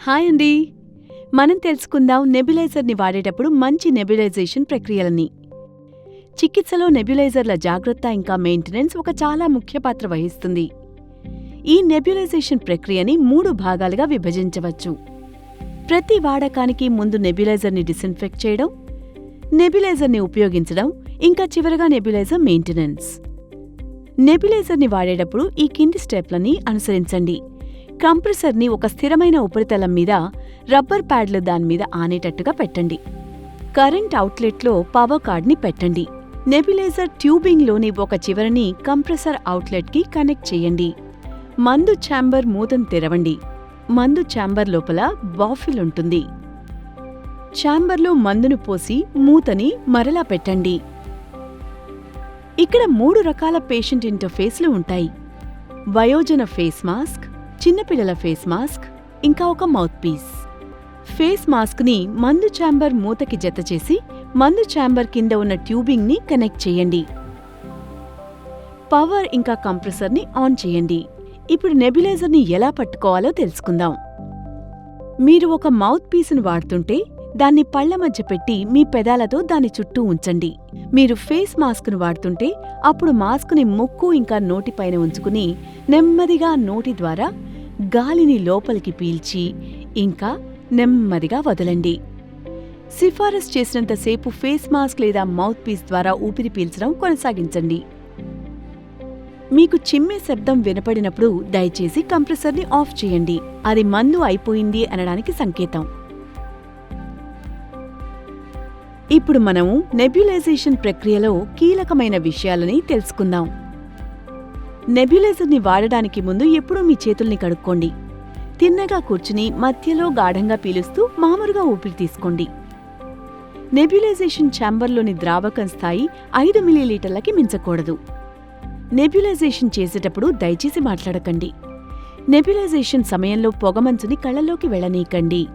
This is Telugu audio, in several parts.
హాయ్ అండి. మనం తెలుసుకుందాం నెబ్యులైజర్ని వాడేటప్పుడు మంచి నెబ్యులైజేషన్ ప్రక్రియలని. చికిత్సలో నెబ్యులైజర్ల జాగ్రత్త ఇంకా మెయింటెనెన్స్ ఒక చాలా ముఖ్య పాత్ర వహిస్తుంది. ఈ నెబ్యులైజేషన్ ప్రక్రియని మూడు భాగాలుగా విభజించవచ్చు. ప్రతి వాడకానికి ముందు నెబ్యులైజర్ని డిసిన్ఫెక్ట్ చేయడం నెబ్యులైజర్ని ఉపయోగించడం ఇంకా చివరగా నెబ్యులైజర్ మెయింటెనెన్స్. నెబ్యులైజర్ని వాడేటప్పుడు ఈ కింది స్టెప్లని అనుసరించండి. కంప్రెసర్ని ఒక స్థిరమైన ఉపరితలం మీద రబ్బర్ ప్యాడ్లు దానిమీద ఆనేటట్టుగా పెట్టండి. కరెంట్ అవుట్లెట్లో పవర్ కార్డ్ని పెట్టండి. నెబిలైజర్ ట్యూబింగ్లోని ఒక చివరని కంప్రెసర్ అవుట్లెట్కి కనెక్ట్ చేయండి. మందు ఛాంబర్ మూతను తెరవండి. మందు ఛాంబర్ లోపల బాఫిల్ ఉంటుంది. ఛాంబర్లో మందును పోసి మూతని మరలా పెట్టండి. ఇక్కడ మూడు రకాల పేషెంట్ ఇంటర్ఫేస్లు ఉంటాయి. వయోజన ఫేస్ మాస్క్ చిన్నపిల్లల ఫేస్ మాస్క్ ఇంకా ఒక మౌత్ పీస్ ఫేస్ మాస్క్ని మందు ఛాంబర్ మూతకి జతచేసి మందు ఛాంబర్ కింద ఉన్న ట్యూబింగ్ని కనెక్ట్ చేయండి. పవర్ ఇంకా కంప్రెసర్ని ఆన్ చేయండి. ఇప్పుడు నెబ్యులైజర్ని ఎలా పట్టుకోవాలో తెలుసుకుందాం. మీరు ఒక మౌత్ పీస్ను వాడుతుంటే దాన్ని పళ్ళ మధ్య పెట్టి మీ పెదాలతో దాని చుట్టూ ఉంచండి. మీరు ఫేస్ మాస్క్ను వాడుతుంటే అప్పుడు మాస్క్ని ముక్కు ఇంకా నోటిపైన ఉంచుకుని నెమ్మదిగా నోటి ద్వారా గాలిని లోపలికి పీల్చి ఇంకా నెమ్మదిగా వదలండి. సిఫారసు చేసినంతసేపు ఫేస్ మాస్క్ లేదా మౌత్ పీస్ ద్వారా ఊపిరి పీల్చడం కొనసాగించండి. మీకు చిమ్మే శబ్దం వినపడినప్పుడు దయచేసి కంప్రెసర్ని ఆఫ్ చేయండి. అది మందు అయిపోయింది అనడానికి సంకేతం. ఇప్పుడు మనము నెబ్యులైజేషన్ ప్రక్రియలో కీలకమైన విషయాలని తెలుసుకుందాం. నెబ్యులైజర్ని వాడడానికి ముందు ఎప్పుడూ మీ చేతుల్ని కడుక్కోండి. తిన్నగా కూర్చుని మధ్యలో గాఢంగా పీలుస్తూ మామూలుగా ఊపిరి తీసుకోండి. నెబ్యులైజేషన్ ఛాంబర్లోని ద్రావకం స్థాయి ఐదు మిలీలీటర్లకి మించకూడదు. నెబ్యులైజేషన్ చేసేటప్పుడు దయచేసి మాట్లాడకండి. నెబ్యులైజేషన్ సమయంలో పొగమంచుని కళ్ళలోకి వెళ్ళనీయకండి.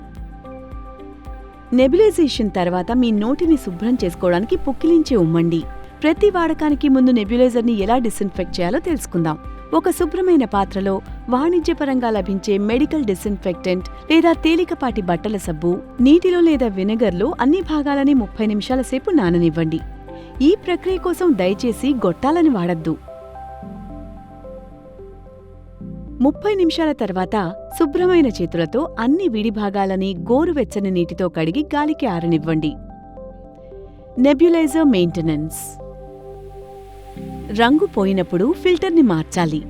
నెబ్యులైజేషన్ తర్వాత మీ నోటిని శుభ్రం చేసుకోవడానికి పుక్కిలించి ఉమ్మండి. ప్రతి వాడకానికి ముందు నెబ్యులైజర్ని ఎలా డిసిన్ఫెక్ట్ చేయాలో తెలుసుకుందాం. ఒక శుభ్రమైన పాత్రలో వాణిజ్యపరంగా లభించే మెడికల్ డిసిన్ఫెక్టెంట్ లేదా తేలికపాటి బట్టల సబ్బు నీటిలో లేదా వినెగర్లో అన్ని భాగాలని ముప్పై నిమిషాల సేపు నాననివ్వండి. ఈ ప్రక్రియ కోసం దయచేసి గొట్టాలని వాడద్దు. ముప్పై నిమిషాల తర్వాత శుభ్రమైన చేతులతో అన్ని విడి భాగాలని గోరువెచ్చని నీటితో కడిగి గాలికి ఆరనివ్వండి. నెబ్యులైజర్ మెయింటెనెన్స్ రంగు పోయినప్పుడు ఫిల్టర్ని మార్చాలి.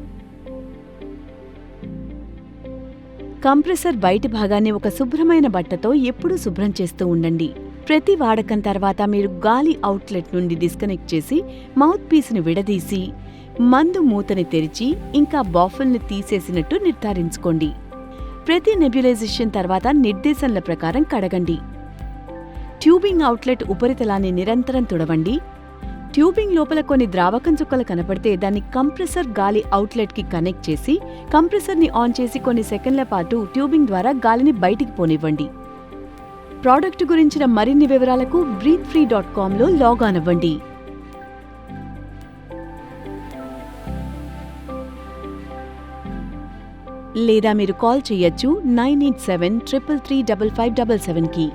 కంప్రెసర్ బయటి భాగాన్ని ఒక శుభ్రమైన బట్టతో ఎప్పుడూ శుభ్రం చేస్తూ ఉండండి. ప్రతి వాడకం తర్వాత మీరు గాలి అవుట్లెట్ నుండి డిస్కనెక్ట్ చేసి మౌత్ పీస్ని విడదీసి మందు మూతని తెరిచి ఇంకా బాఫుల్ని తీసేసినట్టు నిర్ధారించుకోండి. ప్రతి నెబ్యులైజేషన్ తర్వాత నిర్దేశంల ప్రకారం కడగండి. ట్యూబింగ్ అవుట్లెట్ ఉపరితలాన్ని నిరంతరం తుడవండి. ట్యూబింగ్ లోపల కొన్ని ద్రావకం చుక్కలు కనపడితే దాన్ని కంప్రెసర్ గాలి అవుట్లెట్కి కనెక్ట్ చేసి కంప్రెసర్ని ఆన్ చేసి కొన్ని సెకండ్ల పాటు ట్యూబింగ్ ద్వారా గాలిని బయటికి పోనివ్వండి. ప్రోడక్ట్ గురించిన మరిన్ని వివరాలకు బ్రీత్ ఫ్రీ డాట్ కామ్లో లాగ్ అవ్వండి. లేదా మీరు కాల్ చేయొచ్చు nine eight seven triple three double five double సెవెన్కి.